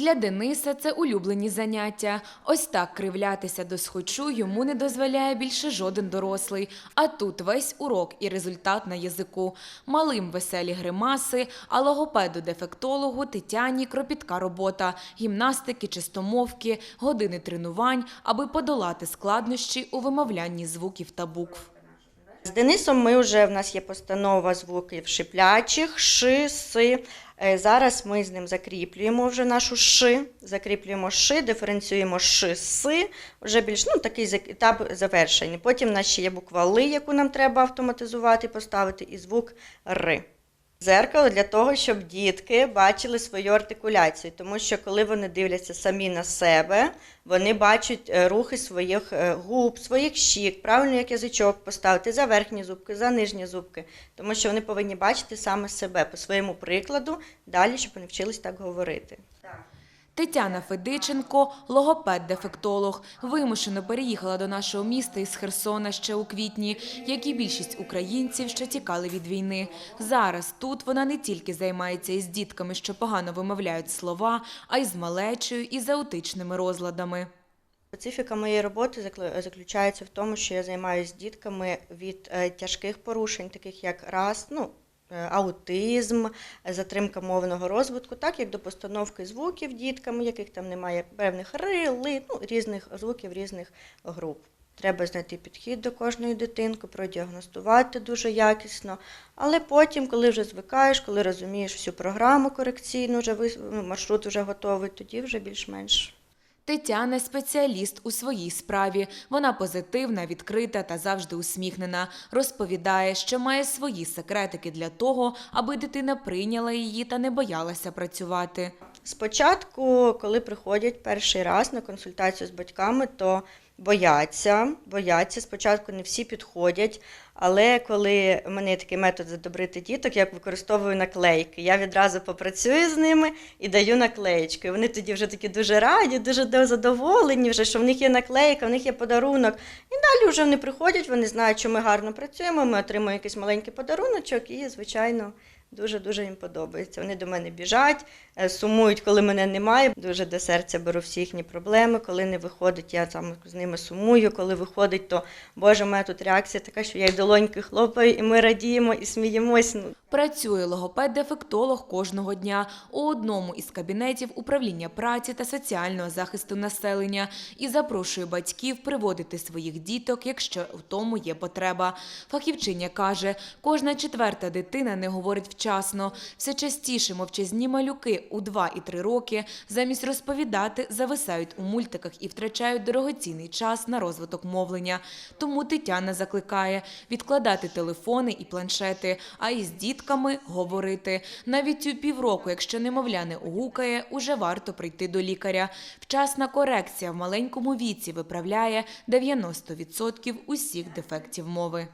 Для Дениса це улюблені заняття. Ось так кривлятися до схочу йому не дозволяє більше жоден дорослий. А тут весь урок і результат на язику. Малим веселі гримаси, а логопеду-дефектологу Тетяні кропітка робота, гімнастики, чистомовки, години тренувань, аби подолати складнощі у вимовлянні звуків та букв. З Денисом ми вже в нас є постанова звуків шиплячих, ши, си. Е, Зараз ми з ним закріплюємо вже нашу ши, закріплюємо ши, диференціюємо ши, си. Вже більш ну, такий етап завершений. Потім в нас ще є буква ли, яку нам треба автоматизувати, поставити, і звук ри. Зеркало для того, щоб дітки бачили свою артикуляцію, тому що коли вони дивляться самі на себе, вони бачать е, рухи своїх е, губ, своїх щік, правильно як язичок поставити за верхні зубки, за нижні зубки, тому що вони повинні бачити саме себе по своєму прикладу, далі, щоб вони вчились так говорити. Тетяна Федиченко, логопед-дефектолог, вимушено переїхала до нашого міста із Херсона ще у квітні, як і більшість українців, що тікали від війни. Зараз тут вона не тільки займається із дітками, що погано вимовляють слова, а й з малечою і з аутичними розладами. Специфіка моєї роботи закл- заключається в тому, що я займаюся дітками від е, тяжких порушень, таких як раз, ну, аутизм, е, затримка мовного розвитку, так як до постановки звуків дітками, яких там немає певних ри, ли, ну, різних звуків різних груп. Треба знайти підхід до кожної дитинки, продіагностувати дуже якісно. Але потім, коли вже звикаєш, коли розумієш всю програму корекційну, вже маршрут вже готовий, тоді вже більш-менш. Тетяна спеціаліст у своїй справі. Вона позитивна, відкрита та завжди усміхнена. Розповідає, що має свої секретики для того, аби дитина прийняла її та не боялася працювати. Спочатку, коли приходять перший раз на консультацію з батьками, то бояться, бояться. Спочатку не всі підходять. Але коли в мене є такий метод задобрити діток, я використовую наклейки. Я відразу попрацюю з ними і даю наклеєчки. Вони тоді вже такі дуже раді, дуже задоволені, вже, що в них є наклейка, в них є подарунок. І далі вже вони приходять, вони знають, що ми гарно працюємо, ми отримуємо якийсь маленький подаруночок, і, звичайно, дуже-дуже їм подобається. Вони до мене біжать, е, сумують, коли мене немає. Дуже до серця беру всі їхні проблеми. Коли не виходить, я там з ними сумую. Коли виходить, то Боже, у мене тут реакція така, що я й долоньки хлопаю, і ми радіємо і сміємось. Працює логопед-дефектолог кожного дня у одному із кабінетів управління праці та соціального захисту населення і запрошує батьків приводити своїх діток, якщо в тому є потреба. Фахівчиня каже, кожна четверта дитина не говорить вчасно. Все частіше мовчазні малюки у 2 і 3 роки замість розповідати зависають у мультиках і втрачають дорогоцінний час на розвиток мовлення. Тому Тетяна закликає відкладати телефони і планшети, а із дітками говорити. Навіть у півроку, якщо немовля не угукає, уже варто прийти до лікаря. Вчасна корекція в маленькому віці виправляє 90% усіх дефектів мови.